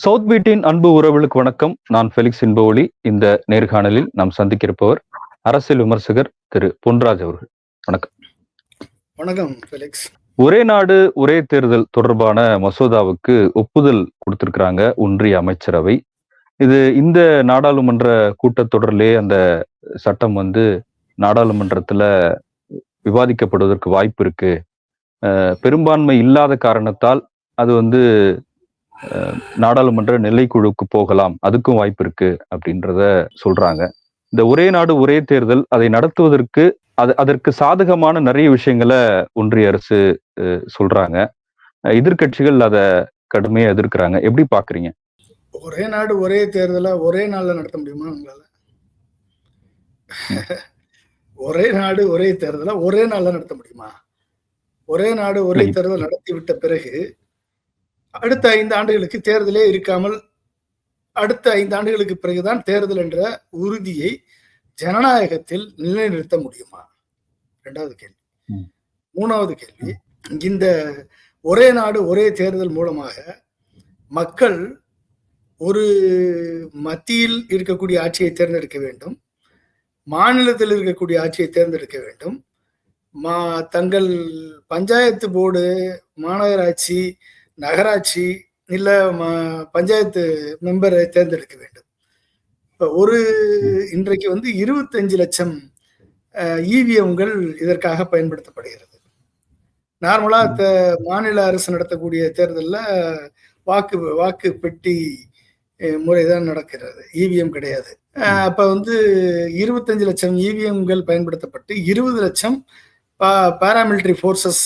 South பீட்டின் அன்பு உறவுகளுக்கு வணக்கம். நான் ஃபெலிக்ஸ் இன்பவொளி இந்த நேர்காணலில் நாம் சந்திக்கிருப்பவர் அரசியல் விமர்சகர் திரு பொன்ராஜ் அவர்கள். வணக்கம். ஃபெலிக்ஸ். ஒரே நாடு ஒரே தேர்தல் தொடர்பான மசோதாவுக்கு ஒப்புதல் கொடுத்திருக்கிறாங்க ஒன்றிய அமைச்சரவை. இது இந்த நாடாளுமன்ற கூட்டத்தொடரிலே அந்த சட்டம் வந்து நாடாளுமன்றத்துல விவாதிக்கப்படுவதற்கு வாய்ப்பு இருக்கு. பெரும்பான்மை இல்லாத காரணத்தால் அது வந்து நாடாளுமன்ற நிலைக்குழுக்கு போகலாம் அதுக்கும் வாய்ப்பு இருக்கு அப்படின்றத சொல்றாங்க. இந்த ஒரே நாடு ஒரே தேர்தல் அதை நடத்துவதற்கு அது அதற்கு சாதகமான நிறைய விஷயங்களை ஒன்றிய அரசு சொல்றாங்க. அஹ், எதிர்க்கட்சிகள் அதை கடுமையா எதிர்க்கிறாங்க. எப்படி பாக்குறீங்க? ஒரே நாடு ஒரே தேர்தலை ஒரே நாள்ல நடத்த முடியுமா உங்களால? ஒரே நாடு ஒரே தேர்தலை ஒரே நாள்ல நடத்த முடியுமா? ஒரே நாடு ஒரே. தேர்தல் நடத்தி விட்ட பிறகு அடுத்த ஐந்து ஆண்டுகளுக்கு தேர்தலே இருக்காமல் அடுத்த ஐந்து ஆண்டுகளுக்கு பிறகுதான் தேர்தல் என்ற உறுதியை ஜனநாயகத்தில் நிலைநிறுத்த முடியுமா? இரண்டாவது கேள்வி. மூணாவது கேள்வி. இந்த ஒரே நாடு ஒரே தேர்தல் மூலமாக மக்கள் ஒரு மத்தியில் இருக்கக்கூடிய ஆட்சியை தேர்ந்தெடுக்க வேண்டும் மாநிலத்தில் இருக்கக்கூடிய ஆட்சியை தேர்ந்தெடுக்க வேண்டும். மா தங்கள் பஞ்சாயத்து போர்டு மாநகராட்சி நகராட்சி இல்ல பஞ்சாயத்து மெம்பரை தேர்ந்தெடுக்க வேண்டும். இப்ப ஒரு இன்றைக்கு வந்து இருபத்தஞ்சு லட்சம் இவிஎம்கள் இதற்காக பயன்படுத்தப்படுகிறது. நார்மலா ம். த- மாநில அரசு நடத்தக்கூடிய தேர்தல்ல வாக்கு வாக்கு பெட்டி அஹ், முறைதான் நடக்கிறது. இவிஎம் கிடையாது. அஹ், அப்ப வந்து இருபத்தஞ்சு லட்சம் இவிஎம்கள் பயன்படுத்தப்பட்டு இருபது லட்சம் பாராமிலிட்டரி ஃபோர்ஸஸ்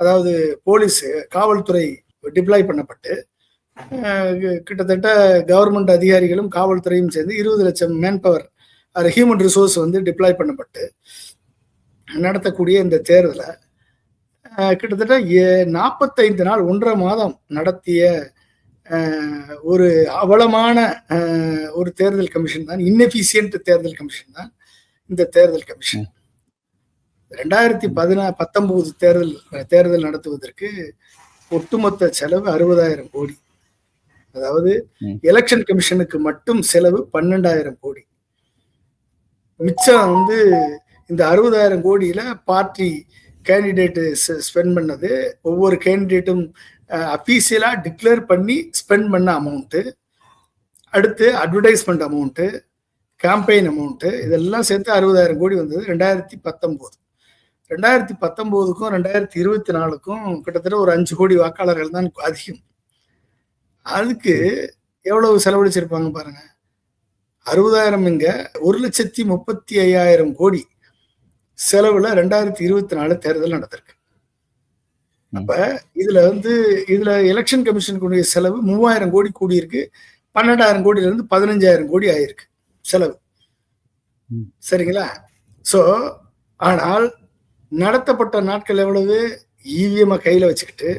அதாவது போலீஸ் காவல்துறை டிப்ளாய் பண்ணப்பட்டு கிட்டத்தட்ட கவர்மெண்ட் அதிகாரிகளும் காவல்துறையும் சேர்ந்து இருபது லட்சம் மேன் பவர் அது ஹியூமன் ரிசோர்ஸ் வந்து டிப்ளாய் பண்ணப்பட்டு நடத்தக்கூடிய இந்த தேர்தலை கிட்டத்தட்ட ஏ- நாற்பத்தைந்து நாள் ஒன்றரை மாதம் நடத்திய ஒரு அவலமான ஒரு தேர்தல் கமிஷன் தான் இன்னெஃபிஷியன்ட் தேர்தல் கமிஷன் தான் இந்த தேர்தல் கமிஷன். ரெண்டாயிரத்தி பதினா பத்தொன்பது தேர்தல் தேர்தல் நடத்துவதற்கு ஒட்டுமொத்த செலவு அறுபதாயிரம் கோடி. அதாவது. எலெக்ஷன் கமிஷனுக்கு மட்டும் செலவு பன்னெண்டாயிரம் கோடி. மிச்சம் வந்து இந்த அறுபதாயிரம் கோடியில பார்ட்டி கேண்டிடேட் ஸ்பெண்ட் பண்ணது ஒவ்வொரு கேண்டிடேட்டும் அஃபீஷியலா டிக்ளேர் பண்ணி ஸ்பெண்ட் பண்ண அமௌண்ட்டு அடுத்து அட்வர்டைஸ்மெண்ட் அமௌண்ட்டு கேம்பெயின் அமௌண்ட்டு இதெல்லாம் சேர்த்து அறுபதாயிரம் கோடி வந்தது ரெண்டாயிரத்தி பத்தொம்போது ரெண்டாயிரத்தி பத்தொம்போதுக்கும் ரெண்டாயிரத்தி இருபத்தி நாலுக்கும் கிட்டத்தட்ட ஒரு அஞ்சு கோடி வாக்காளர்கள் தான் அதிகம். அதுக்கு எவ்வளவு செலவழிச்சிருப்பாங்க பாருங்க. அறுபதாயிரம் இங்க ஒரு லட்சத்தி முப்பத்தி ஐயாயிரம் கோடி செலவுல ரெண்டாயிரத்தி இருபத்தி நாலு தேர்தல் நடந்திருக்கு. அப்ப இதுல வந்து இதுல எலெக்ஷன் கமிஷனுக்குடைய செலவு மூவாயிரம் கோடி கூடியிருக்கு. பன்னெண்டாயிரம் கோடியில இருந்து பதினஞ்சாயிரம் கோடி ஆயிருக்கு செலவு. சரிங்களா? சோ ஆனால் நடத்தப்பட்ட நாட்கள் எவ்வளவு? இவிஎம்மை கையில் வச்சுக்கிட்டு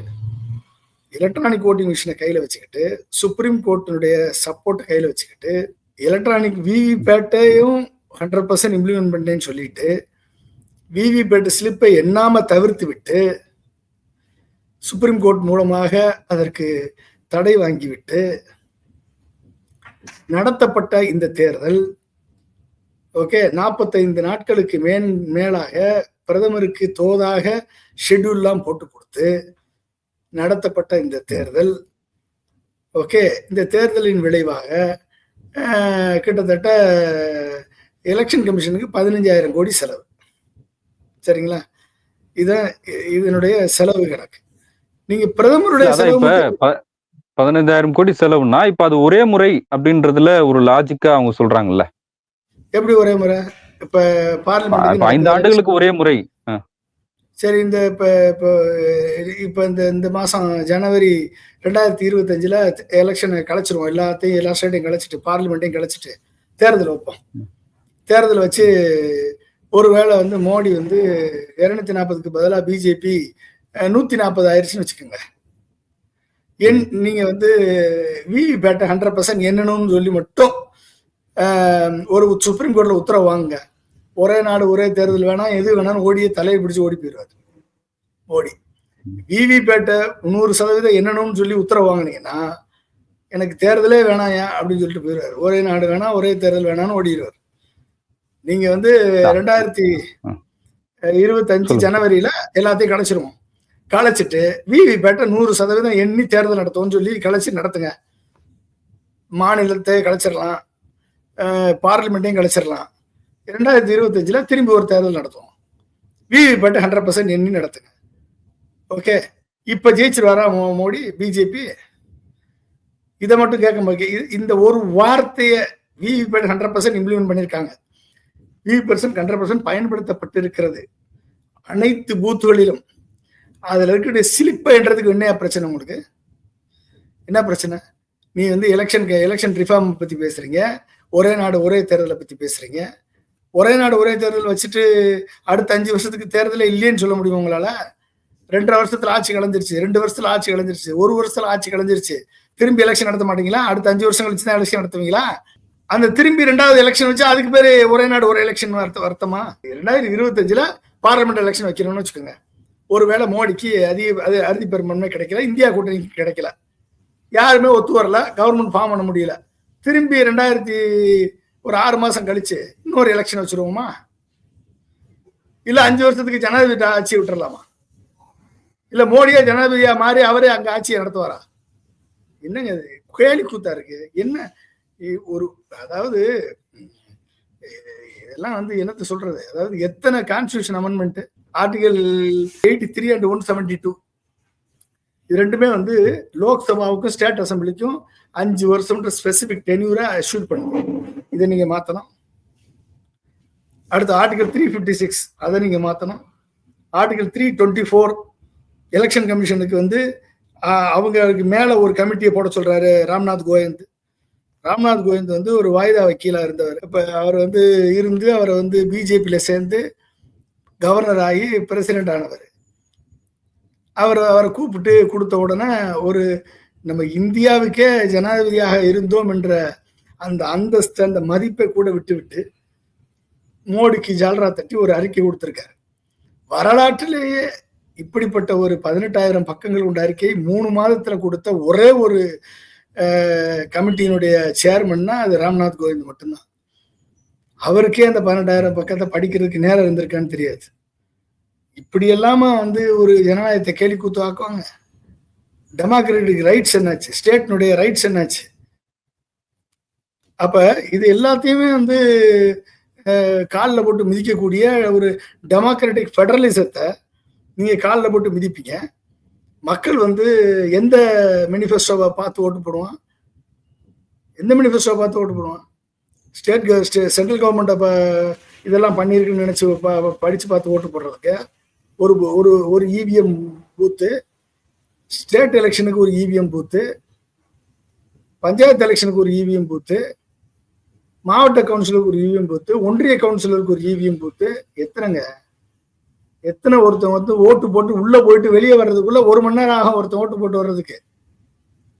எலக்ட்ரானிக் ஓட்டிங் மிஷினை கையில் வச்சுக்கிட்டு சுப்ரீம் கோர்ட்டினுடைய சப்போர்ட்டை கையில் வச்சுக்கிட்டு எலக்ட்ரானிக் விவிபேட்டையும் ஹண்ட்ரட் பர்சன்ட் இம்ப்ளிமெண்ட் பண்ணேன்னு சொல்லிட்டு விவிபேட் ஸ்லிப்பை எண்ணாம தவிர்த்து விட்டு சுப்ரீம் கோர்ட் மூலமாக அதற்கு தடை வாங்கிவிட்டு நடத்தப்பட்ட இந்த தேர்தல் ஓகே நாற்பத்தைந்து நாட்களுக்கு மேன் மேலாக பிரதமருக்கு தோதாக ஷெட்யூல்லாம் போட்டு கொடுத்து நடத்தப்பட்ட இந்த தேர்தல். ஓகே இந்த தேர்தலின் விளைவாக கிட்டத்தட்ட எலெக்ஷன் கமிஷனுக்கு பதினஞ்சாயிரம் கோடி செலவு. சரிங்களா? இதான் இதனுடைய செலவு கணக்கு. நீங்க பிரதமருடைய செலவு பதினைந்தாயிரம் கோடி செலவுனா இப்ப அது ஒரே முறை அப்படின்றதுல ஒரு லாஜிக்கா அவங்க சொல்றாங்கல்ல. எப்படி ஒரே முறை? இப்ப இப்ப ஐந்து பார்லிமெண்ட் ஆண்டுகளுக்கு ஒரே முறை. சரி இந்த இப்ப இப்போ இப்ப இந்த இந்த மாசம் ஜனவரி ரெண்டாயிரத்தி இருபத்தஞ்சுல எலெக்ஷனை கலைச்சிருவோம். எல்லாத்தையும் எல்லா ஸ்டேட்டையும் கலைச்சிட்டு பார்லிமெண்ட்டையும் கலைச்சிட்டு தேர்தல் வைப்போம். தேர்தல் வச்சு ஒருவேளை வந்து மோடி வந்து இருநூத்தி நாற்பதுக்கு பதிலாக பிஜேபி நூத்தி நாற்பது ஆயிடுச்சுன்னு வச்சுக்கோங்க. என் நீங்க வந்து விவிபேட்டை ஹண்ட்ரட் பர்சன்ட் என்னணும்னு சொல்லி மட்டும் ஒரு சுப்ரீம் கோர்ட்ல உத்தரவு வாங்குங்க ஒரே நாடு ஒரே தேர்தல் வேணாம் எது வேணாலும் ஓடியே தலையை பிடிச்சு ஓடி போயிடுவாரு. மோடி விவிபேட்டை நூறு சதவீதம் என்னணும்னு சொல்லி உத்தரவு வாங்கினீங்கன்னா எனக்கு தேர்தலே வேணாயா அப்படின்னு சொல்லிட்டு போயிடுவார். ஒரே நாடு வேணாம் ஒரே தேர்தல் வேணாம்னு ஓடிடுவார். நீங்க வந்து ரெண்டாயிரத்தி இருபத்தஞ்சு. ஜனவரியில எல்லாத்தையும் கலைச்சிருவோம். கலைச்சிட்டு விவி பேட்டை நூறு சதவீதம் எண்ணி தேர்தல் நடத்துவோம்னு சொல்லி கலைச்சு நடத்துங்க. மாநிலத்தை கலைச்சிடலாம். பார்லிமெண்ட்டையும் கழிச்சிடலாம் ரெண்டாயிரத்தி இருபத்தஞ்சில் திரும்பி ஒரு தேர்தல் நடத்துவோம். விவிபேட்டு ஹண்ட்ரட் பர்சன்ட் எண்ணி நடத்துங்க. ஓகே இப்போ ஜெயிச்சிருவாரா மோடி பிஜேபி இதை மட்டும் கேட்க மாட்டேங்க இந்த ஒரு வார்த்தையை VVPAT hundred percent implement பண்ணியிருக்காங்க. விவி பர்சன்ட் ஹண்ட்ரட் பர்சன்ட் பயன்படுத்தப்பட்டிருக்கிறது. அனைத்து பூத்துகளிலும். அதில் இருக்கக்கூடிய சிலிப்பைன்றதுக்கு என்ன பிரச்சனை உங்களுக்கு? என்ன பிரச்சனை? நீ வந்து எலெக்ஷன் எலெக்ஷன் ரிஃபார்ம் பற்றி பேசுகிறீங்க ஒரே நாடு ஒரே தேர்தலை பத்தி பேசுறீங்க. ஒரே நாடு ஒரே தேர்தல் வச்சுட்டு அடுத்த அஞ்சு வருஷத்துக்கு தேர்தலே இல்லைன்னு சொல்ல முடியும் உங்களால? ரெண்டரை வருஷத்துல ஆட்சி கலந்துருச்சு ரெண்டு வருஷத்துல ஆட்சி கலந்துருச்சு ஒரு வருஷத்துல ஆட்சி கலந்துருச்சு திரும்பி எலெக்ஷன் நடத்த மாட்டீங்களா? அடுத்த அஞ்சு வருஷம் கழிச்சு தான் எலெக்ஷன் நடத்துவீங்களா? அந்த திரும்பி ரெண்டாவது எலெக்ஷன் வச்சு அதுக்கு பேரு ஒரே நாடு ஒரே எலெக்ஷன் வருத்தமா ரெண்டாயிரத்தி இருபத்தஞ்சுல பார்லமெண்ட் எலெக்ஷன் வைக்கணும்னு வச்சுக்கோங்க. ஒருவேளை மோடிக்கு அதிக அது அறுதி பெரும்பான்மை கிடைக்கல இந்தியா கூட்டணிக்கு கிடைக்கல. யாருமே ஒத்து வரல கவர்மெண்ட் ஃபார்ம் பண்ண முடியல. திரும்பி ரெண்டாயிரத்தி ஒரு ஆறு மாசம் கழிச்சு இன்னொரு எலெக்ஷன் வச்சிருவோமா? இல்ல அஞ்சு வருஷத்துக்கு ஜனாதிபதி ஆட்சி விட்டுறலாமா? இல்ல மோடியா ஜனாதிபதியா மாறி அவரே அங்க ஆட்சியை நடத்துவாரா? என்னங்க அது கேலி கூத்தா இருக்கு. என்ன? ஒரு அதாவது இதெல்லாம் வந்து என்னத்த சொல்றது? அதாவது எத்தனை constitution amendment article eighty three and one seventy two இது ரெண்டுமே வந்து லோக்சபாவுக்கும் ஸ்டேட் அசம்பிளிக்கும் அஞ்சு வருஷம்ன்ற ஸ்பெசிபிக் டென்யூரை அஷ்யூர் பண்ணுவோம் இதை நீங்கள் மாற்றணும் அடுத்து ஆர்டிகல் த்ரீ ஃபிஃப்டி சிக்ஸ் அதை நீங்கள் மாற்றணும் article three twenty four election கமிஷனுக்கு வந்து அவங்களுக்கு மேலே ஒரு கமிட்டியை போட சொல்கிறாரு ராம்நாத் கோயந்த். ராம்நாத் கோவிந்த் வந்து ஒரு வாய்தா வக்கீலாக இருந்தவர். இப்போ அவர் வந்து இருந்து அவரை வந்து பிஜேபியில் சேர்ந்து கவர்னர் ஆகி பிரசிடென்ட் ஆனவர். அவர் அவரை கூப்பிட்டு கொடுத்த உடனே ஒரு நம்ம இந்தியாவுக்கே ஜனாதிபதியாக இருந்தோம் என்ற அந்த அந்தஸ்து அந்த மதிப்பை கூட விட்டுவிட்டு மோடிக்கு ஜால்ரா தட்டி ஒரு அறிக்கை கொடுத்துருக்காரு. வரலாற்றிலேயே இப்படிப்பட்ட ஒரு பதினெட்டாயிரம் பக்கங்கள் கொண்ட அறிக்கை மூணு மாதத்துல கொடுத்த ஒரே ஒரு கமிட்டியினுடைய சேர்மன்னா அது ராம்நாத் கோவிந்த் மட்டும்தான். அவருக்கே அந்த பதினெட்டாயிரம் பக்கத்தை படிக்கிறதுக்கு நேரம் இருந்திருக்கான்னு தெரியாது. இப்படி எல்லாம வந்து ஒரு ஜனநாயகத்தை கேலி கூத்து ஆக்குவாங்க? டெமோக்ராட்டிக் ரைட்ஸ் என்னாச்சு? ஸ்டேட்னுடைய ரைட்ஸ் என்னாச்சு? அப்ப இது எல்லாத்தையுமே வந்து காலில் போட்டு மிதிக்கக்கூடிய ஒரு டெமோக்ராட்டிக் ஃபெடரலிசத்தை நீங்கள் காலில் போட்டு மிதிப்பீங்க. மக்கள் வந்து எந்த மினிஃபெஸ்டோவை பார்த்து ஓட்டு போடுவான்? எந்த மினிஃபெஸ்டோவை பார்த்து ஓட்டு போடுவான்? ஸ்டேட் சென்ட்ரல் கவர்மெண்ட் இதெல்லாம் பண்ணியிருக்குன்னு நினச்சி ப- படித்து பார்த்து ஓட்டு போடுறதுக்கு ஒரு ஒரு ஒரு இவிஎம் பூத்து ஸ்டேட் எலெக்ஷனுக்கு ஒரு இவிஎம் பூத்து பஞ்சாயத்து எலெக்ஷனுக்கு ஒரு இவிஎம் பூத்து மாவட்ட கவுன்சிலருக்கு ஒரு இவிஎம் பூத்து ஒன்றிய கவுன்சிலருக்கு ஒரு இவிஎம் பூத்து எத்தனைங்க? எத்தனை ஒருத்தன் வந்து ஓட்டு போட்டு உள்ள போயிட்டு வெளியே வர்றதுக்குள்ள ஒரு மணி நேரம் ஆகும் ஒருத்தன் ஓட்டு போட்டு வர்றதுக்கு.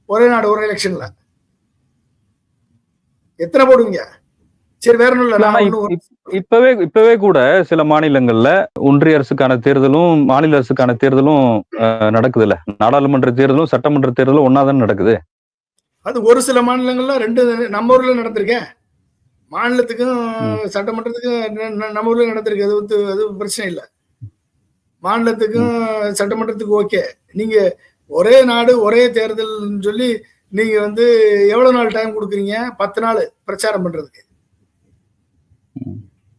ஒரே நாடு ஒரே எலெக்ஷன்ல. எத்தனை போடுவீங்க? சரி வேற இல்ல. இப்- இப்பவே இப்பவே கூட சில மாநிலங்கள்ல ஒன்றிய அரசுக்கான தேர்தலும் மாநில அரசுக்கான தேர்தலும் அஹ், நடக்குதுல்ல. நாடாளுமன்ற தேர்தலும் சட்டமன்ற தேர்தலும் ஒன்னாதான் நடக்குது. அது ஒரு சில மாநிலங்கள்ல ரெண்டு நம்ம ஊர்ல நடந்திருக்கேன் மாநிலத்துக்கும் சட்டமன்றத்துக்கும் நம்ம ஊர்ல நடந்திருக்கு. அது வந்து அது பிரச்சனை இல்லை. மாநிலத்துக்கும் சட்டமன்றத்துக்கும் ஓகே. நீங்க ஒரே நாடு ஒரே தேர்தல்னு சொல்லி நீங்க வந்து எவ்வளவு நாள் டைம் கொடுக்குறீங்க? பத்து நாள் பிரச்சாரம் பண்றதுக்கு.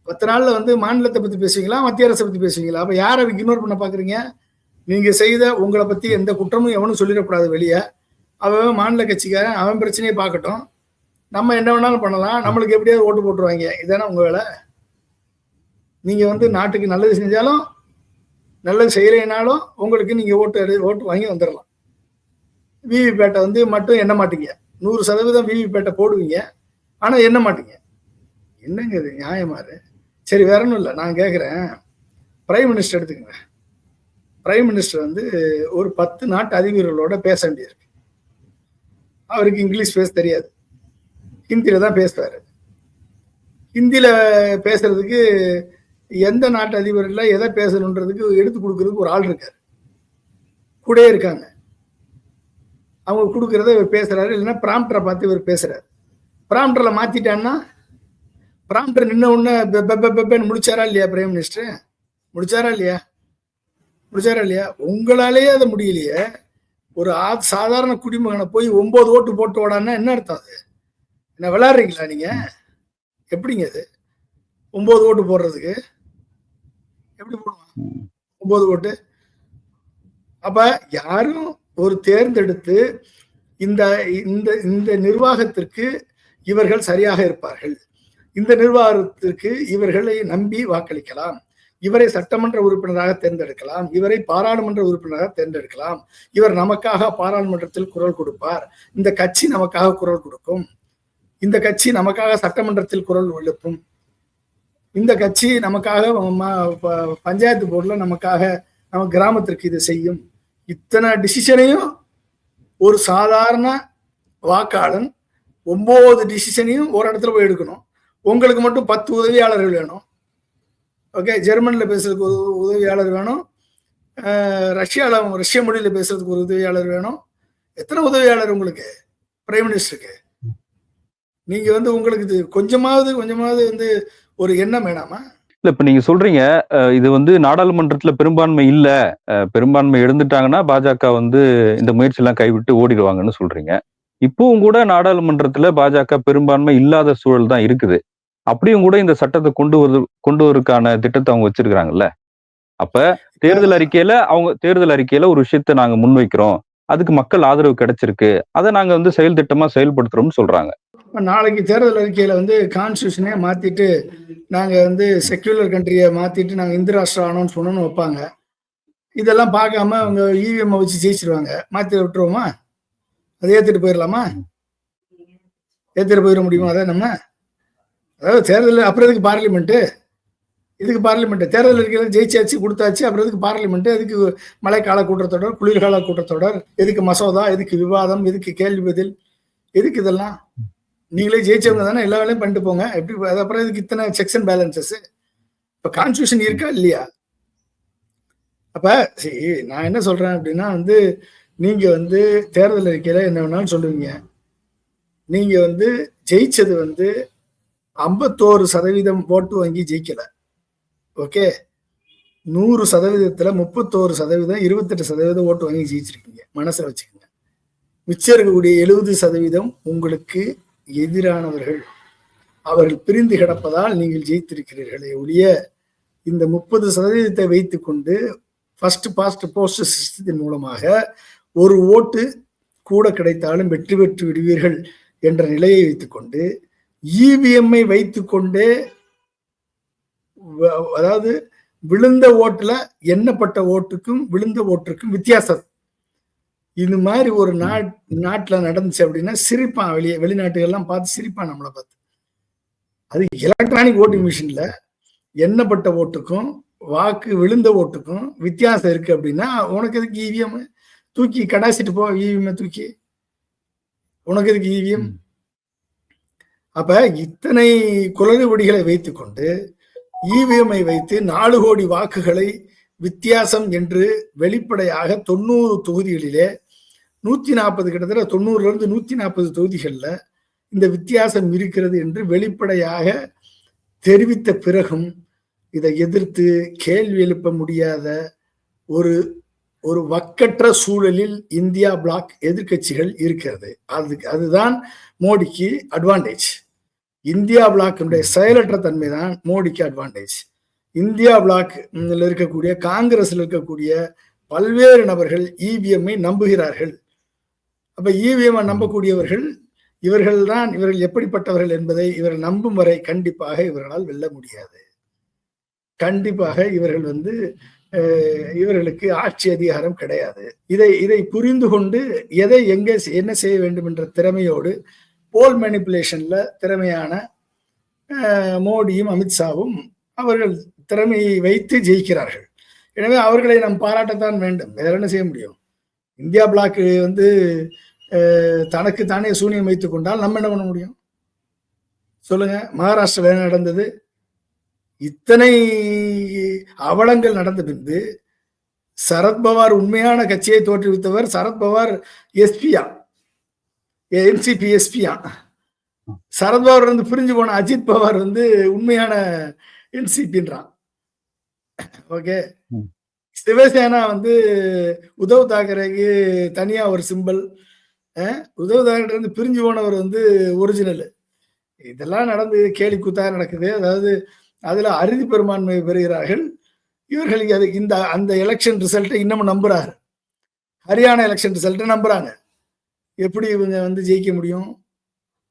பத்து நாளில் வந்து மாநிலத்தை பற்றி பேசுவீங்களா மத்திய அரசை பற்றி பேசுவீங்களா? அப்போ யாரை இக்னோர் பண்ண பார்க்குறீங்க நீங்கள் செய்த உங்களை பற்றி எந்த குற்றமும் எவனும் சொல்லிடக்கூடாது வெளியே. அவன் மாநில கட்சிக்காரன் அவன் பிரச்சனையை பார்க்கட்டும். நம்ம என்ன வேணாலும் பண்ணலாம். நம்மளுக்கு எப்படியாவது ஓட்டு போட்டுருவாங்க. இதானே உங்கள் வேலை. நீங்கள் வந்து நாட்டுக்கு நல்லது செஞ்சாலும் நல்லது செய்யலைனாலும் உங்களுக்கு நீங்கள் ஓட்டு ஓட்டு வாங்கி வந்துடலாம் விவிபேட்டை வந்து மட்டும் எண்ண மாட்டீங்க. நூறு சதவீதம் விவிபேட்டை போடுவீங்க. ஆனால் எண்ண மாட்டீங்க. என்னங்க இது நியாயமா சரி வேற ஒன்றும் இல்லை. நான் கேட்குறேன் பிரைம் மினிஸ்டர் எடுத்துக்கங்க. பிரைம் மினிஸ்டர் வந்து ஒரு பத்து நாட்டு அதிபர்களோட பேச வேண்டியிருக்கு. அவருக்கு இங்கிலீஷ் பேச தெரியாது. ஹிந்தியில தான் பேசுவார். ஹிந்தியில பேசுறதுக்கு எந்த நாட்டு அதிபரில் எதை பேசணுன்றதுக்கு எடுத்து கொடுக்கறதுக்கு ஒரு ஆள் இருக்கார். கூட இருக்காங்க. அவங்க கொடுக்குறத இவர் பேசுறாரு. இல்லைன்னா பிராம்டரை பார்த்து இவர் பேசுறாரு. பிராம்டரில் மாத்திட்டான்னா பிராம்டர் நின்ன உடனே பெ- பெப்பேன்னு முடிச்சாரா இல்லையா பிரைம் மினிஸ்டர் முடிச்சாரா இல்லையா? முடிச்சாரா இல்லையா? உங்களாலேயே அதை முடியலையே. ஒரு ஆ சாதாரண குடிமகனை போய் ஒன்பது ஓட்டு போட்டு ஓடான்னா என்ன அர்த்தம் அது? என்ன விளாட்றீங்களா நீங்க? எப்படிங்க அது ஒன்பது ஓட்டு போடுறதுக்கு எப்படி போடுவான்? ஒன்பது ஓட்டு. அப்ப யாரும் ஒரு தேர்ந்தெடுத்து இந்த இந்த இந்த நிர்வாகத்திற்கு இவர்கள் சரியாக இருப்பார்கள். இந்த நிர்வாகத்திற்கு இவர்களை நம்பி வாக்களிக்கலாம். இவரை சட்டமன்ற உறுப்பினராக தேர்ந்தெடுக்கலாம். இவரை பாராளுமன்ற உறுப்பினராக தேர்ந்தெடுக்கலாம். இவர் நமக்காக பாராளுமன்றத்தில் குரல் கொடுப்பார். இந்த கட்சி நமக்காக குரல் கொடுக்கும். இந்த கட்சி நமக்காக சட்டமன்றத்தில் குரல் எழுப்பும். இந்த கட்சி நமக்காக ப- பஞ்சாயத்து போர்டில் நமக்காக நம்ம கிராமத்திற்கு இது செய்யும். இத்தனை டிசிஷனையும் ஒரு சாதாரண வாக்காளன் ஒன்பது டிசிஷனையும் ஒரு இடத்துல போய் எடுக்கணும். உங்களுக்கு மட்டும் பத்து உதவியாளர்கள் வேணும். ஓகே ஜெர்மனில் பேசுறதுக்கு ஒரு உதவியாளர் வேணும். ரஷ்யாவில் ரஷ்ய மொழியில் பேசுறதுக்கு ஒரு உதவியாளர் வேணும். எத்தனை உதவியாளர் உங்களுக்கு? பிரைம் மினிஸ்டருக்கு நீங்கள் வந்து உங்களுக்கு இது கொஞ்சமாவது கொஞ்சமாவது வந்து ஒரு எண்ணம் வேணாமா? இல்ல இப்ப நீங்க சொல்றீங்க இது வந்து நாடாளுமன்றத்துல பெரும்பான்மை இல்ல. பெரும்பான்மை எழுந்துட்டாங்கன்னா பாஜக வந்து இந்த முயற்சி எல்லாம் கைவிட்டு ஓடிடுவாங்கன்னு சொல்றீங்க. இப்பவும் கூட நாடாளுமன்றத்துல பாஜக பெரும்பான்மை இல்லாத சூழல் தான் இருக்குது. அப்படியும் கூட இந்த சட்டத்தை கொண்டு வருது கொண்டு வருக்கான திட்டத்தை அவங்க வச்சிருக்கிறாங்கல்ல? அப்ப தேர்தல் அறிக்கையில அவங்க தேர்தல் அறிக்கையில ஒரு விஷயத்தை நாங்க முன்வைக்கிறோம். அதுக்கு மக்கள் ஆதரவு கிடைச்சிருக்கு. அதை நாங்க வந்து செயல் திட்டமா செயல்படுத்துறோம்னு சொல்றாங்க. நாளைக்கு தேர்தல் அறிக்கையில வந்து கான்ஸ்டியூஷனே மாத்திட்டு நாங்க வந்து செக்யூலர் கண்ட்ரியை மாத்திட்டு நாங்க இந்து ராஷ்டிரம் ஆனோம்னு சொன்னோன்னு வைப்பாங்க. இதெல்லாம் பார்க்காம அவங்க இவிஎம் வச்சு ஜெயிச்சிருவாங்க. மாத்தி விட்டுருவோமா? அதை ஏத்துட்டு போயிடலாமா? ஏத்துட்டு போயிட முடியுமா அதை நம்ம? அதாவது தேர்தல் அப்புறம் எதுக்கு பார்லிமெண்ட்டு? இதுக்கு பார்லிமெண்ட் தேர்தல் இருக்கிறது ஜெயிச்சாச்சு கொடுத்தாச்சு அப்புறம் எதுக்கு பார்லிமெண்ட் எதுக்கு மழைக்கால கூட்டத்தொடர் குளிர்கால கூட்டத்தொடர் எதுக்கு மசோதா? எதுக்கு விவாதம்? எதுக்கு கேள்வி பதில்? எதுக்கு இதெல்லாம்? நீங்களே ஜெயிச்சவங்க தானே எல்லா வேலையும் பண்ணிட்டு போங்க. எப்படி அது அப்புறம் இதுக்கு இத்தனை செக்ஸ் அண்ட் பேலன்சஸ் இப்போ கான்ஸ்டியூஷன் இருக்கா இல்லையா? அப்போ சரி நான் என்ன சொல்றேன் அப்படின்னா வந்து நீங்கள் வந்து தேர்தல் அறிக்கையில என்ன வேணாலும் சொல்லுவீங்க. நீங்கள் வந்து ஜெயிச்சது வந்து ஐம்பத்தோரு சதவீதம் ஓட்டு வாங்கி ஜெயிக்கல. ஓகே நூறு சதவீதத்துல முப்பத்தோரு சதவீதம் இருபத்தெட்டு சதவீதம் ஓட்டு வாங்கி ஜெயிச்சிருக்கீங்க. மனசுல வச்சுக்கோங்க. மிச்சம் இருக்கக்கூடிய எழுபது சதவீதம் உங்களுக்கு எதிரானவர்கள். அவர்கள் பிரிந்து கிடப்பதால் நீங்கள் ஜெயித்திருக்கிறீர்களே ஒழிய இந்த முப்பது சதவீதத்தை வைத்துக்கொண்டு ஃபர்ஸ்ட் பாஸ்ட் போஸ்ட் சிஸ்டத்தின் மூலமாக ஒரு ஓட்டு கூட கிடைத்தாலும் வெற்றி பெற்று விடுவீர்கள் என்ற நிலையை வைத்துக்கொண்டு இவிஎம்ஐ வைத்துக்கொண்டே அதாவது விழுந்த ஓட்டுல எண்ணப்பட்ட ஓட்டுக்கும் விழுந்த ஓட்டுக்கும் வித்தியாசம். இது மாதிரி ஒரு நாட் நாட்டில் நடந்துச்சு அப்படின்னா சிரிப்பான் வெளியே வெளிநாட்டுகள்லாம் பார்த்து சிரிப்பான் நம்மளை பார்த்து. அது எலக்ட்ரானிக் ஓட்டிங் மிஷின்ல எண்ணப்பட்ட ஓட்டுக்கும் வாக்கு விழுந்த ஓட்டுக்கும் வித்தியாசம் இருக்கு அப்படின்னா உனக்கு எதுக்கு இவிஎம் தூக்கி கடாசிட்டு போ இவிஎம் தூக்கி. உனக்கு எதுக்கு இவிஎம் அப்ப இத்தனை குளறுபடிகளை வைத்துக்கொண்டு இவிஎம்ஐ வைத்து நாலு கோடி வாக்குகளை வித்தியாசம் என்று வெளிப்படையாக தொண்ணூறு தொகுதிகளிலே நூத்தி நாற்பது கிட்டத்தட்ட தொண்ணூறுல இருந்து நூத்தி நாற்பது தொகுதிகளில் இந்த வித்தியாசம் இருக்கிறது என்று வெளிப்படையாக தெரிவித்த பிறகும் இதை எதிர்த்து கேள்வி எழுப்ப முடியாத ஒரு ஒரு வக்கற்ற சூழலில் இந்தியா பிளாக் எதிர்க்கட்சிகள் இருக்கிறது. அது அதுதான் மோடிக்கு அட்வான்டேஜ் இந்தியா பிளாக்கினுடைய செயலற்ற தன்மை தான் மோடிக்கு அட்வான்டேஜ் இந்தியா பிளாக் இருக்கக்கூடிய காங்கிரஸ்ல இருக்கக்கூடிய பல்வேறு நபர்கள் இவிஎம்ஐ நம்புகிறார்கள். அப்ப இவிஎம் நம்பக்கூடியவர்கள் இவர்கள் தான் இவர்கள் எப்படிப்பட்டவர்கள் என்பதை இவர்கள் நம்பும் வரை கண்டிப்பாக இவர்களால் வெல்ல முடியாது. கண்டிப்பாக இவர்கள் வந்து இவர்களுக்கு ஆட்சி அதிகாரம் கிடையாது. இதை இதை புரிந்து கொண்டு எதை எங்கே என்ன செய்ய வேண்டும் என்ற திறமையோடு போல் மேனிப்புலேஷன்ல திறமையான மோடியும் அமித்ஷாவும் அவர்கள் திறமையை வைத்து ஜெயிக்கிறார்கள். எனவே அவர்களை நாம் பாராட்டத்தான் வேண்டும். வேற என்ன செய்ய முடியும்? இந்தியா பிளாக் வந்து தனக்கு தானே சூனியம் வைத்துக் கொண்டால் நம்ம என்ன பண்ண முடியும்? சொல்லுங்க. மகாராஷ்டிரால என்ன நடந்தது. இத்தனை அவலங்கள் நடந்த பின்பு சரத்பவார் உண்மையான கட்சியை தோற்றுவித்தவர் சரத்பவார் எஸ்பியா என்சிபி எஸ்பியா. சரத்பவார் வந்து பிரிஞ்சு போன அஜித் பவார் வந்து உண்மையான என்சிபின்றான் ஓகே. சிவசேனா வந்து உத்தவ் தாக்கரேக்கு தனியா ஒரு சிம்பல். உத்தவ் தாக்கரே வந்து பிரிஞ்சு போனவர் வந்து ஒரிஜினல் இதெல்லாம் நடந்து கேலி கூத்தாக நடக்குது. அதாவது அதில் அறுதி பெரும்பான்மை பெறுகிறார்கள். இவர்களுக்கு அது இந்த அந்த எலெக்ஷன் ரிசல்ட்டை இன்னமும் நம்புறாரு. ஹரியானா எலெக்ஷன் ரிசல்ட்டை நம்புறாங்க. எப்படி இவங்க வந்து ஜெயிக்க முடியும்?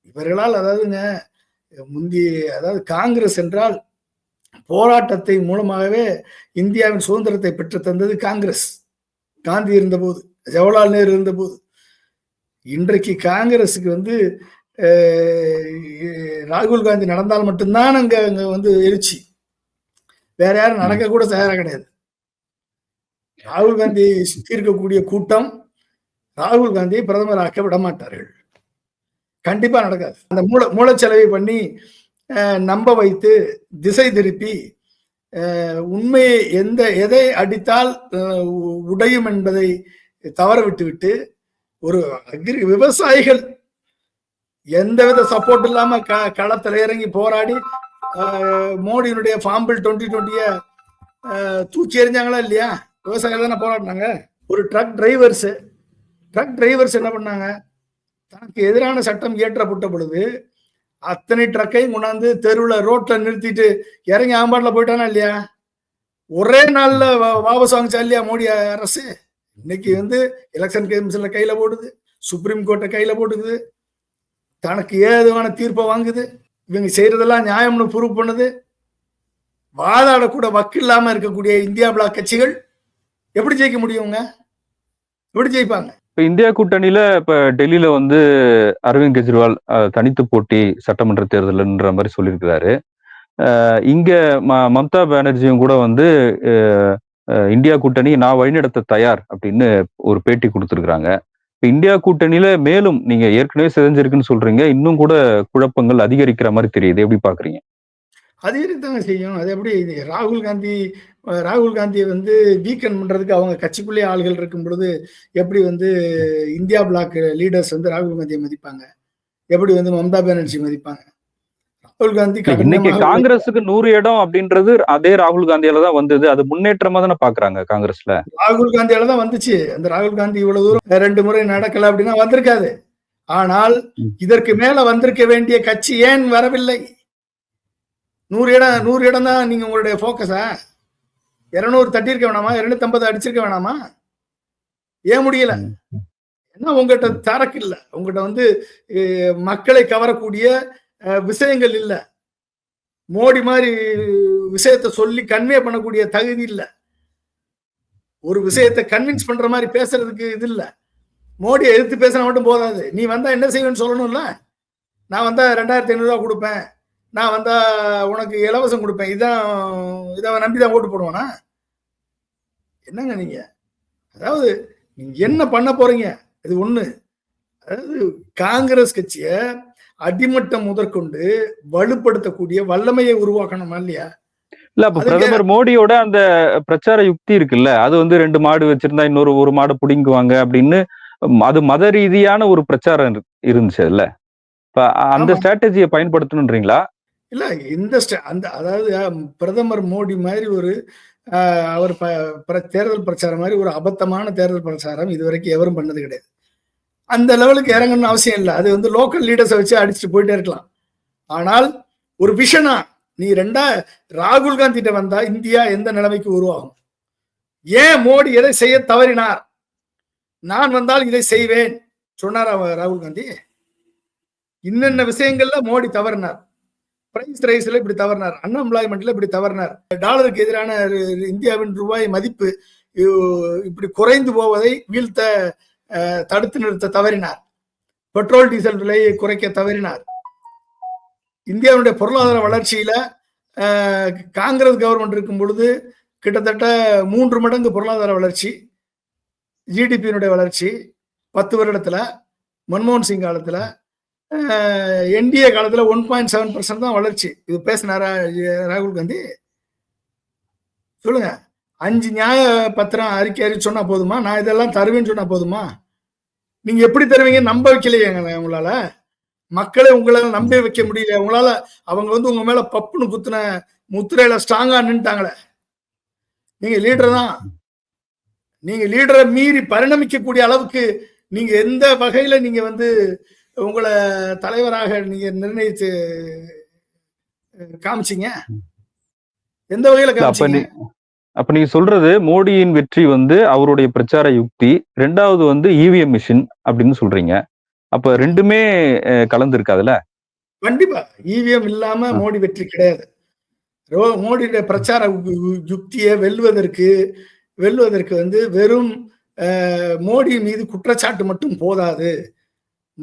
இவர்களால் அதாவதுங்க முந்தி அதாவது காங்கிரஸ் என்றால் போராட்டத்தை மூலமாகவே இந்தியாவின் சுதந்திரத்தை பெற்று தந்தது காங்கிரஸ். காந்தி இருந்தபோது ஜவஹர்லால் நேரு இருந்தபோது. இன்றைக்கு காங்கிரஸுக்கு வந்து ராகுல் காந்தி நடந்தால் மட்டும்தான் அங்க அங்க வந்து எழுச்சி. வேற யாரும் நடக்க கூட தயாரா கிடையாது. ராகுல் காந்தி சுத்தி இருக்கக்கூடிய கூட்டம் ராகுல் காந்தியை பிரதமராக்க விட மாட்டார்கள். கண்டிப்பா நடக்காது. அந்த மூல மூலச்செலவை பண்ணி நம்ப வைத்து திசை திருப்பி உண்மையை எந்த எதை அடித்தால் உடையும் என்பதை தவற விட்டுவிட்டு ஒரு அக்ரி விவசாயிகள் எந்தவித சப்போர்ட் இல்லாம க களத்துல இறங்கி போராடி மோடியினுடைய ஃபார்ம்பில் டுவெண்ட்டி டுவெண்ட்டிய தூச்சி எறிஞ்சாங்களா இல்லையா? விவசாயிகள் தானே போராடினாங்க. ஒரு ட்ரக் டிரைவர்ஸ் ட்ரக் டிரைவர்ஸ் என்ன பண்ணாங்க? தனக்கு எதிரான சட்டம் இயற்றப்பட்ட பொழுது அத்தனை ட்ரக்கையும் கொண்டாந்து தெருவில் ரோட்டில் நிறுத்திட்டு இறங்கி ஆம்பாட்டில் போயிட்டானா இல்லையா? ஒரே நாளில் வா- வாபஸ் வாங்கிச்சா இல்லையா மோடி அரசு? இன்னைக்கு வந்து எலெக்ஷன் கமிஷனில் கையில் போடுது சுப்ரீம் கோர்ட்டை கையில் போட்டுக்குது. தனக்கு ஏதுவான தீர்ப்பை வாங்குது. இவங்க செய்யறதெல்லாம் நியாயம்னு ப்ரூவ் பண்ணுது. வாதாடக்கூட வக்கு இல்லாம இருக்கக்கூடிய இந்தியா பிளாக் கட்சிகள் எப்படி ஜெயிக்க முடியுங்க எப்படி ஜெயிப்பாங்க? இப்ப இந்தியா கூட்டணியில இப்ப டெல்லியில வந்து அரவிந்த் கெஜ்ரிவால் தனித்து போட்டி சட்டமன்ற தேர்தல்ன்ற மாதிரி சொல்லியிருக்கிறாரு. இங்க ம- மம்தா பானர்ஜியும் கூட வந்து இந்தியா கூட்டணி நான் வழிநடத்த தயார் அப்படின்னு ஒரு பேட்டி கொடுத்துருக்குறாங்க. இப்போ இந்தியா கூட்டணியில மேலும் நீங்க ஏற்கனவே சிதைஞ்சிருக்குன்னு சொல்றீங்க. இன்னும் கூட குழப்பங்கள் அதிகரிக்கிற மாதிரி தெரியுது. எப்படி பாக்குறீங்க அதிகரித்தாங்க செய்யும். அது எப்படி இது ராகுல் காந்தி ராகுல் காந்தியை வந்து வீக்கன் பண்றதுக்கு அவங்க கட்சிக்குள்ளேயே ஆள்கள் இருக்கும் பொழுது எப்படி வந்து இந்தியா பிளாக் லீடர்ஸ் வந்து ராகுல் காந்தியை மதிப்பாங்க? எப்படி வந்து மம்தா பானர்ஜி மதிப்பாங்க? ராகுல் காந்தி இன்னைக்கு காங்கிரஸுக்கு நூறு இடம் அப்படின்றது அதே ராகுல் காந்தியால தான் வந்தது. அது முன்னேற்றமா தானே பாக்குறாங்க காங்கிரஸ்ல? ராகுல் காந்தியால தான் வந்துச்சு. அந்த ராகுல் காந்தி இவ்வளவு தூரம் ரெண்டு முறை நடக்கல அப்படின்னா வந்திருக்காது. ஆனால். இதற்கு மேல வந்திருக்க வேண்டிய கட்சி ஏன் வரவில்லை? நூறு இடம் நூறு இடம் தான் நீங்க உங்களுடைய போக்கஸா இருநூறு தட்டி இருக்க வேணாமா? இருநூத்தி ஐம்பது அடிச்சிருக்க வேணாமா? ஏன் முடியல? ஏன்னா உங்ககிட்ட சரக்கு இல்ல. உங்ககிட்ட வந்து மக்களை கவரக்கூடிய விஷயங்கள் இல்லை. மோடி மாதிரி விஷயத்தை சொல்லி கன்வே பண்ணக்கூடிய தகுதி இல்லை. ஒரு விஷயத்தை கன்வின்ஸ் பண்ற மாதிரி பேசுறதுக்கு இது இல்லை. மோடியை எதிர்த்து பேசினா மட்டும் போதாது. நீ வந்தா என்ன செய்வேன்னு சொல்லணும்ல? நான் வந்தா ரெண்டாயிரத்தி ஐநூறுரூவா கொடுப்பேன். நான் வந்தா உனக்கு இலவசம் கொடுப்பேன். இதான் இதை நம்பி தான் ஓட்டு போடுவானா? என்னங்க நீங்க? அதாவது நீங்க என்ன பண்ண போறீங்க? இது ஒண்ணு. அதாவது காங்கிரஸ் கட்சியை அடிமட்டம் முதற்கொண்டு வலுப்படுத்தக்கூடிய வல்லமையை உருவாக்கணுமா இல்லையா? இல்ல அப்ப பிரதமர் மோடியோட அந்த பிரச்சார யுக்தி இருக்குல்ல அது வந்து ரெண்டு மாடு வச்சிருந்தா இன்னொரு ஒரு மாடு புடிங்குவாங்க அப்படின்னு அது மத ரீதியான ஒரு பிரச்சாரம் இரு- இருந்துச்சு இல்ல இப்ப அந்த. ஸ்ட்ராட்டஜியை பயன்படுத்தணுன்றீங்களா? இல்ல இந்த அந்த அதாவது பிரதமர் மோடி மாதிரி ஒரு அவர் தேர்தல் பிரச்சாரம் மாதிரி ஒரு அபத்தமான தேர்தல் பிரச்சாரம் இதுவரைக்கும் எவரும் பண்ணது கிடையாது. அந்த லெவலுக்கு இறங்கணும்னு அவசியம் இல்லை. அது வந்து லோக்கல் லீடர்ஸை வச்சு அடிச்சுட்டு போயிட்டே இருக்கலாம். ஆனால் ஒரு விஷனா நீ ரெண்டா ராகுல் காந்திட்ட வந்தா இந்தியா எந்த நிலைமைக்கு உருவாகும்? ஏன் மோடி எதை செய்ய தவறினார்? நான் வந்தால் இதை செய்வேன். சொன்னார் ராகுல் காந்தி? இன்னென்ன விஷயங்கள்ல மோடி தவறினார்? பிரைஸ் ரைஸ்ல இப்படி தவறினார். அன்எம்ப்ளாய்மெண்ட்ல இப்படி தவறினார். டாலருக்கு எதிரான இந்தியாவின் ரூபாய் மதிப்பு இப்படி குறைந்து போவதை வீழ்த்த தடுத்து நிறுத்த தவறினார். பெட்ரோல் டீசல் விலையை குறைக்க தவறினார். இந்தியாவுடைய பொருளாதார வளர்ச்சியில காங்கிரஸ் கவர்மெண்ட் இருக்கும் பொழுது கிட்டத்தட்ட மூன்று மடங்கு பொருளாதார வளர்ச்சி ஜிடிபியினுடைய வளர்ச்சி பத்து வருடத்துல மன்மோகன் சிங் காலத்துல என்டிஏ காலத்துல ஒன் பாயிண்ட் செவன் பர்சன்ட் தான் வளர்ச்சி. இது பேசினாரா ராகுல் காந்தி? சொல்லுங்க. அஞ்சு நியாய பத்திரம் அறிக்கை அறிக்கை சொன்னா போதுமா? நான் இதெல்லாம் தருவேன்னு சொன்னா போதுமா? நீங்க எப்படி தருவீங்க நம்ப வைக்கலையாங்க உங்களால. மக்களை உங்களால நம்ப வைக்க முடியல. உங்களால அவங்க வந்து உங்க மேல பப்புன்னு குத்துன முத்திரையில ஸ்ட்ராங்கா நின்ட்டாங்களே நீங்க லீடர் தான். நீங்க லீடரை மீறி பரிணமிக்கக்கூடிய அளவுக்கு நீங்க எந்த வகையில நீங்க வந்து உங்களை தலைவராக நீங்க நிர்ணயித்து காமிச்சீங்க? எந்த வகையில காமிச்சீங்க? அப்ப நீங்க சொல்றது மோடியின் வெற்றி வந்து அவருடைய பிரச்சார யுக்தி ரெண்டாவது வந்து இவிஎம் மிஷின் அப்படின்னு சொல்றீங்க. அப்ப ரெண்டுமே அஹ், கலந்திருக்காதுல்ல? கண்டிப்பா. இவிஎம் இல்லாம ஆ. மோடி வெற்றி கிடையாது. ரோ- மோடியுடைய பிரச்சார யுக்தியை வெல்வதற்கு வெல்வதற்கு வந்து வெறும் மோடி மீது குற்றச்சாட்டு மட்டும் போதாது.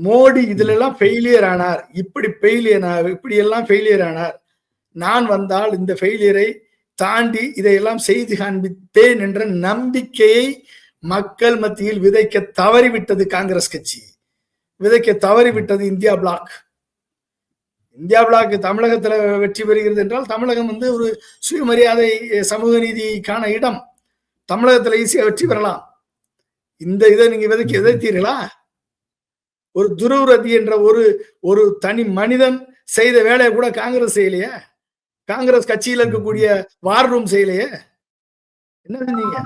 மோடி இதுல எல்லாம் ஃபெயிலியர் ஆனார். இப்படி ஃபெயிலியர் இப்படி எல்லாம் ஃபெயிலியர் ஆனார். நான் வந்தால் இந்த ஃபெயிலியரை தாண்டி இதையெல்லாம் செய்து காண்பித்தேன் என்ற நம்பிக்கையை மக்கள் மத்தியில் விதைக்க தவறிவிட்டது காங்கிரஸ் கட்சி. விதைக்க தவறிவிட்டது இந்தியா பிளாக். இந்தியா பிளாக் தமிழகத்துல வெற்றி பெறுகிறது என்றால் தமிழகம் வந்து ஒரு சுயமரியாதை சமூக நீதிக்கான இடம். தமிழகத்துல ஈஸியா வெற்றி பெறலாம். இந்த இதை நீங்க விதைக்க விதைத்தீர்களா? ஒரு துருவரதி என்ற ஒரு ஒரு தனி மனிதன் செய்த வேலையை கூட காங்கிரஸ் செய்யலையா. காங்கிரஸ் கட்சியில இருக்கக்கூடிய வார் ரூம் செய்யலையே என்ன செஞ்சீங்க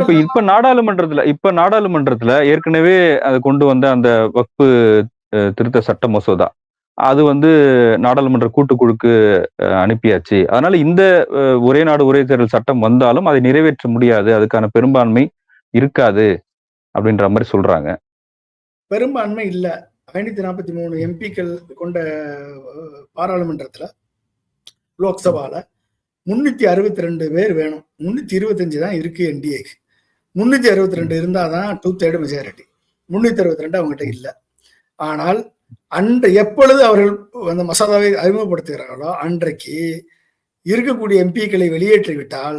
இப்ப இப்ப நாடாளுமன்றத்துல இப்ப நாடாளுமன்றத்துல ஏற்கனவே அதை கொண்டு வந்த அந்த வக்பு திருத்த சட்ட மசோதா அது வந்து நாடாளுமன்ற கூட்டுக்குழுக்கு அனுப்பியாச்சு. அதனால இந்த ஒரே நாடு ஒரே தேர்தல் சட்டம் வந்தாலும் அதை நிறைவேற்ற முடியாது. அதுக்கான பெரும்பான்மை இருக்காது அப்படின்ற மாதிரி சொல்றாங்க. பெரும்பான்மை இல்ல. ஐநூத்தி நாற்பத்தி மூணு எம்பிக்கள் கொண்ட பாராளுமன்றத்துல லோக்சபால முன்னூத்தி அறுபத்தி ரெண்டு பேர் வேணும். முன்னூத்தி இருபத்தஞ்சு தான் இருக்கு என்டிஏக்கு முன்னூத்தி அறுபத்தி ரெண்டு இருந்தாதான் டூ தேர்டு மெஜாரிட்டி. முன்னூத்தி அறுபத்தி ரெண்டு அவங்ககிட்ட இல்லை. ஆனால் அன்ற எப்பொழுது அவர்கள் அந்த மசோதாவை அறிமுகப்படுத்துகிறார்களோ அன்றைக்கு இருக்கக்கூடிய எம்பிக்களை வெளியேற்றி விட்டால்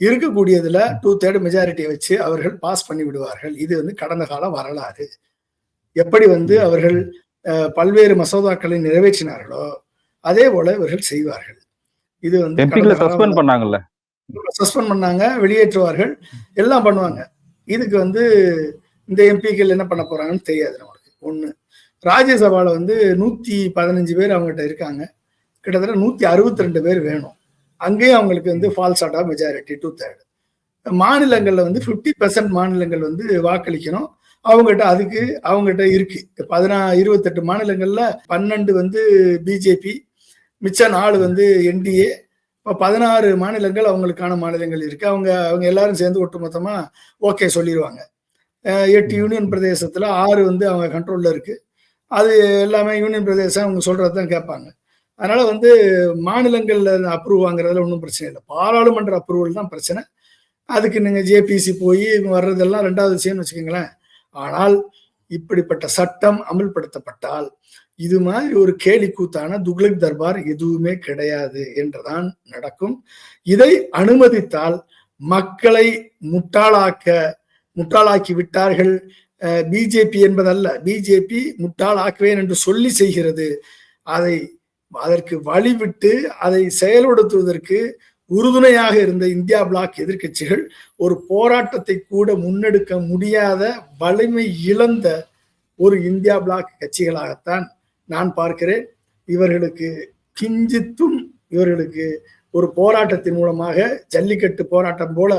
இருக்கக்கூடியதுல டூ தேர்டு மெஜாரிட்டியை வச்சு அவர்கள் பாஸ் பண்ணி விடுவார்கள். இது வந்து கடந்த கால வரலாறு. எப்படி வந்து அவர்கள் பல்வேறு மசோதாக்களை நிறைவேற்றினார்களோ அதே போல இவர்கள் செய்வார்கள். இது வந்து எம்பிக்களை சஸ்பெண்ட் பண்ணாங்கல்ல. சஸ்பெண்ட் பண்ணாங்க வெளியேற்றுவார்கள் எல்லாம் பண்ணுவாங்க. இதுக்கு வந்து இந்த எம்பிக்கள் என்ன பண்ண போறாங்கன்னு தெரியாது நம்மளுக்கு ஒண்ணு ராஜ்யசபால வந்து நூத்தி பதினஞ்சு பேர் அவங்ககிட்ட இருக்காங்க. கிட்டத்தட்ட நூத்தி அறுபத்தி ரெண்டு பேர் வேணும். அங்கேயும் அவங்களுக்கு வந்து ஃபால்ஸ் ஆட்டா மெஜாரிட்டி டூ தேர்ட் மாநிலங்கள்ல வந்து 50% பெர்சன்ட் மாநிலங்கள் வந்து வாக்களிக்கணும். அவங்ககிட்ட அதுக்கு அவங்ககிட்ட இருக்கு. பதினா இருபத்தெட்டு மாநிலங்கள்ல பன்னெண்டு வந்து பிஜேபி மிச்ச நாலு வந்து என்டிஏ இப்போ பதினாறு மாநிலங்கள் அவங்களுக்கான மாநிலங்கள் இருக்கு. அவங்க அவங்க எல்லாரும் சேர்ந்து ஒட்டுமொத்தமா ஓகே சொல்லிடுவாங்க எட்டு யூனியன் பிரதேசத்துல ஆறு வந்து அவங்க கண்ட்ரோல்ல இருக்கு. அது எல்லாமே யூனியன் பிரதேசம் அவங்க சொல்றது தான் கேட்பாங்க. அதனால வந்து மாநிலங்கள்ல அப்ரூவ் வாங்குறதுல ஒன்றும் பிரச்சனை இல்லை. பாராளுமன்ற அப்ரூவல் தான் பிரச்சனை. அதுக்கு நீங்க ஜேபிசி போய் வர்றதெல்லாம் ரெண்டாவது விஷயம்னு வச்சுக்கோங்களேன். ஆனால் இப்படிப்பட்ட சட்டம் அமல்படுத்தப்பட்டால் இது மாதிரி ஒரு கேலி கூத்தான துக்ளக் தர்பார் எதுவுமே கிடையாது என்றுதான் நடக்கும். இதை அனுமதித்தால் மக்களை முட்டாளாக்க முட்டாளாக்கி விட்டார்கள். பிஜேபி என்பதல்ல பிஜேபி முட்டாளாக்குவேன் என்று சொல்லி செய்கிறது. அதை அதற்கு வழிவிட்டு அதை செயல்படுத்துவதற்கு உறுதுணையாக இருந்த இந்தியா பிளாக் எதிர்க்கட்சிகள் ஒரு போராட்டத்தை கூட முன்னெடுக்க முடியாத வலிமை இழந்த ஒரு இந்தியா பிளாக் கட்சிகளாகத்தான் நான் பார்க்கிறேன் இவர்களுக்கு கிஞ்சித்தும் இவர்களுக்கு ஒரு போராட்டத்தின் மூலமாக ஜல்லிக்கட்டு போராட்டம் போல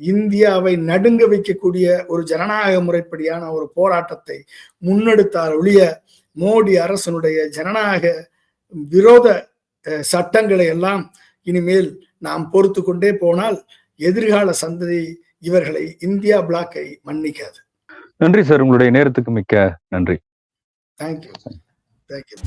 இந்தியாவை நடுங்க வைக்கக்கூடிய ஒரு ஜனநாயக முறைப்படியான ஒரு போராட்டத்தை முன்னெடுத்தார் ஒழிய மோடி அரசனுடைய ஜனநாயக விரோத சட்டங்களை எல்லாம் இனிமேல் நாம் பொறுத்து கொண்டே போனால் எதிர்கால சந்ததி இவர்களை இந்தியா பிளாக்கை மன்னிக்காது. நன்றி சார். உங்களுடைய நேரத்துக்கு மிக்க நன்றி. Thank you thank you